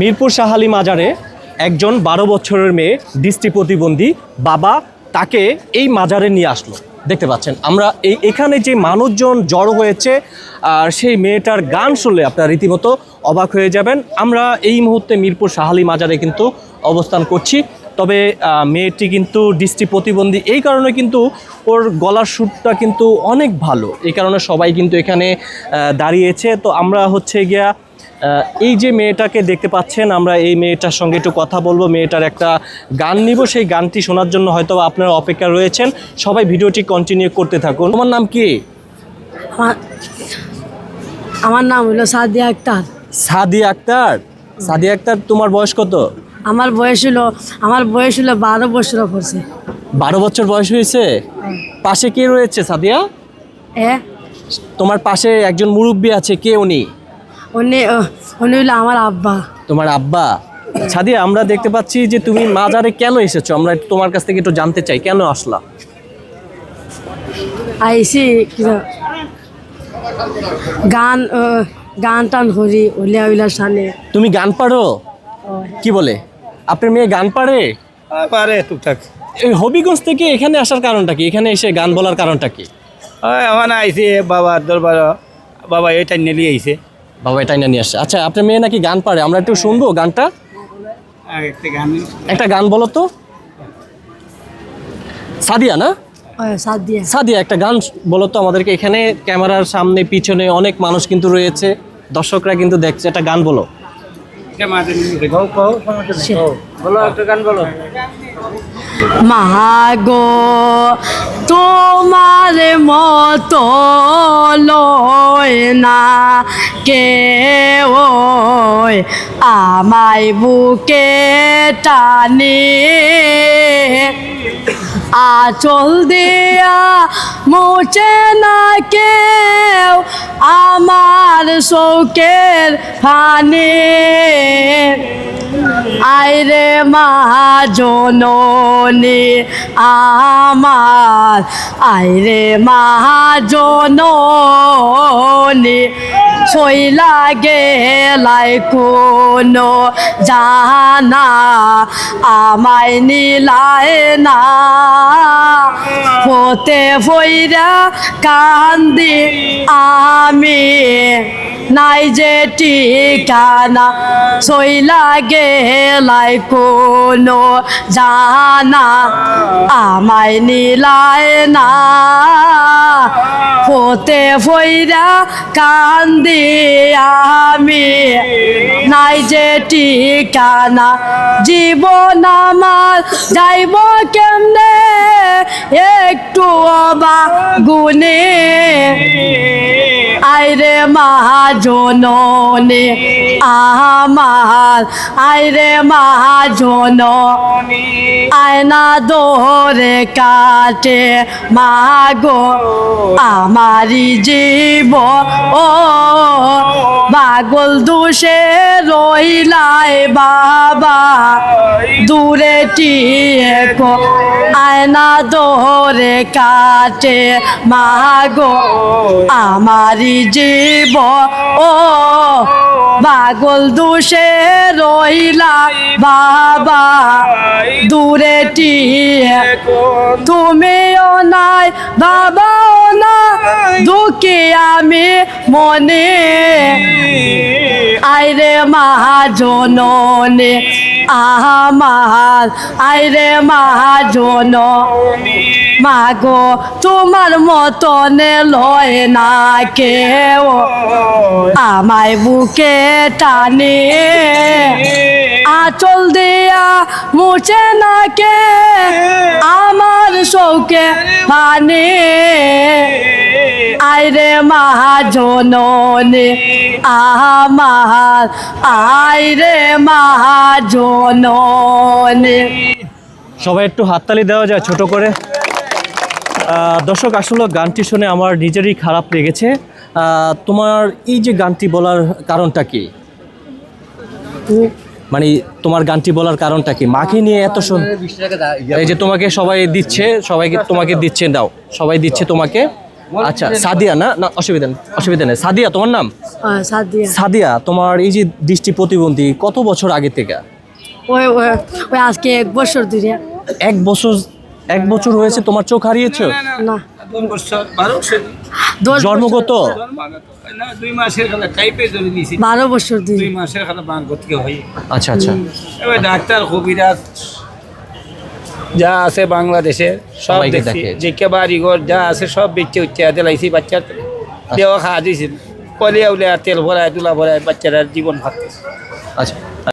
মিরপুর শাহালি মাজারে একজন বারো বছরের মেয়ে, দৃষ্টি প্রতিবন্ধী বাবা, তাকে এই মাজারে নিয়ে আসলো। দেখতে পাচ্ছেন, আমরা এই এখানে যে মানুষজন জড়ো হয়েছে, আর সেই মেয়েটার গান শুনলে আপনারা রীতিমতো অবাক হয়ে যাবেন। আমরা এই মুহূর্তে মিরপুর শাহালি মাজারে কিন্তু অবস্থান করছি। তবে মেয়েটি কিন্তু দৃষ্টি প্রতিবন্ধী। এই কারণে কিন্তু ওর গলার সুরটা কিন্তু অনেক ভালো। এই কারণে সবাই কিন্তু এখানে দাঁড়িয়েছে। তো আমরা হচ্ছে গিয়া এই যে মেয়েটাকে দেখতে পাচ্ছেন আমরা এই মেয়েটার সঙ্গে একটু কথা বলব। মেয়েটার একটা গান নিব সেই গানটি শোনার জন্য হয়তো আপনারা অপেক্ষা রয়েছেন। সবাই ভিডিওটি কন্টিনিউ করতে থাকুন। তোমার নাম কি? আমার নাম হলো সাদিয়া আক্তার। সাদিয়া আক্তার? সাদিয়া আক্তার তোমার বয়স কত? আমার বয়স হলো আমার বয়স হলো বারো বছর পড়ছে বারো বছর বয়স হয়েছে? পাশে কে রয়েছে সাদিয়া? এ? তোমার পাশে একজন মুরব্বী আছে কে উনি? উনি উনি হলো আমার আব্বা। তোমার আব্বা? সাদিয়া আমরা দেখতে পাচ্ছি যে তুমি মাজারে কেন এসেছ? আমরা তোমার কাছ থেকে একটু জানতে চাই কেন আসলা? আইসি গান গান টান করি উলিয়া উলিয়ার সামনে তুমি গান পারো? কি বলে? আপনার মেয়ে গান পারে? পারে টুকটাক। এই হবিগঞ্জ থেকে এখানে আসার কারণটা কি? এখানে এসে গান বলার কারণটা কি? আমার আইসে বাবা দরবার বাবা এটা নিয়ে আইসে বাবা এটাই না নিয়ে আসছে আচ্ছা আপনার মেয়ে নাকি গান পারে? আমরা একটু শুনব গানটা। একটা গান একটা বলো তো। সাদিয়া না? সাদিয়া। সাদিয়া একটা গান বলো তো আমাদেরকে। এখানে ক্যামেরার সামনে পিছনে অনেক মানুষ কিন্তু রয়েছে। দর্শকরা কিন্তু দেখছে। একটা গান বলো। বলো একটা গান বলো। মাগো তোমার মতো না কে ওই আমায় বুকে টানে। আচল দিয়া মোচে না কেউ আমার শোকের ফানে। আইরে মহাজননী আমার, আইরে মহাজননী সই লাগে লাই কোনো জানা আমায় নিলায় না। হতে ফইরা কান্দি আমি। নাই যে ঠিকানা, সই লাগে লাই কোনো জানা। আমায় নিলায় না হতে ফইরা কান্দি আমি। নাই যে ঠিকানা, জীবন আমার যাইব কেমনে? একটু অবা গুনে আইরে মহাজননে আমার আইরে মহাজন আয়না দোরে কাটে মাগো। আমারি জীব ও পাগল দুষে রইলাই বাবা। দূরে টিয়ে কো, আয়না দোরে কাটে মাগো। আমারি জীব, ও পাগল দুষে রইলা বাবা। দূরে টিয়ে তুমিও নাই বাবাও না দুঃখে আমি মনে। আইরে মহাজননে আমার আইরে মহাজন, মাগো, তোমার মতনে লয় না কেউ। আমায় বুকে টানে, আচল দিয়া মুছে না কে? আমার শৌকে পানে আইরে মহাজননে আমার আইরে মহাজননে। সবাই একটু হাততালি দেওয়া যায় ছোট করে। দর্শক আসলে গানটি শুনে আমার নিজেরই খারাপ লেগেছে। তোমার এই যে গানটি বলার কারণটা কি? মানে তোমার গানটি বলার কারণটা কি? মাকে নিয়ে এত শুন এই যে তোমাকে সবাই দিচ্ছে সবাইকে তোমাকে দিচ্ছে দাও। সবাই দিচ্ছে তোমাকে। আচ্ছা সাদিয়া না? না অসুবিধা নেই অসুবিধা নেই। সাদিয়া তোমার নাম? হ্যাঁ, সাদিয়া। তোমার এই যে দৃষ্টি প্রতিবন্ধী কত বছর আগে থেকে? ওই ওই ওই আজকে এক বছর ধরে। এক বছর এক বছর হয়েছে তোমার চোখ হারিয়েছো? না। দুই বছর? বারো বছর। জন্মগত? না দুই মাসের খালা টাইপে ধরে নিয়েছি। বারো বছর দুই। মাসের খালা বান গতিকে হয়। আচ্ছা আচ্ছা। এবার ডাক্তার কবিরাজ যা আছে বাংলাদেশে সব দেখছি। কে বাড়িঘর যা আছে সব বেচে উচ্চে দিলাইছি বাচ্চার দেওয়া খাওয়া দিয়েছিল কলিয়া উলিয়া তেল ভরায় তুলা ভরায় বাচ্চারা জীবন ভাবতেছে আচ্ছা।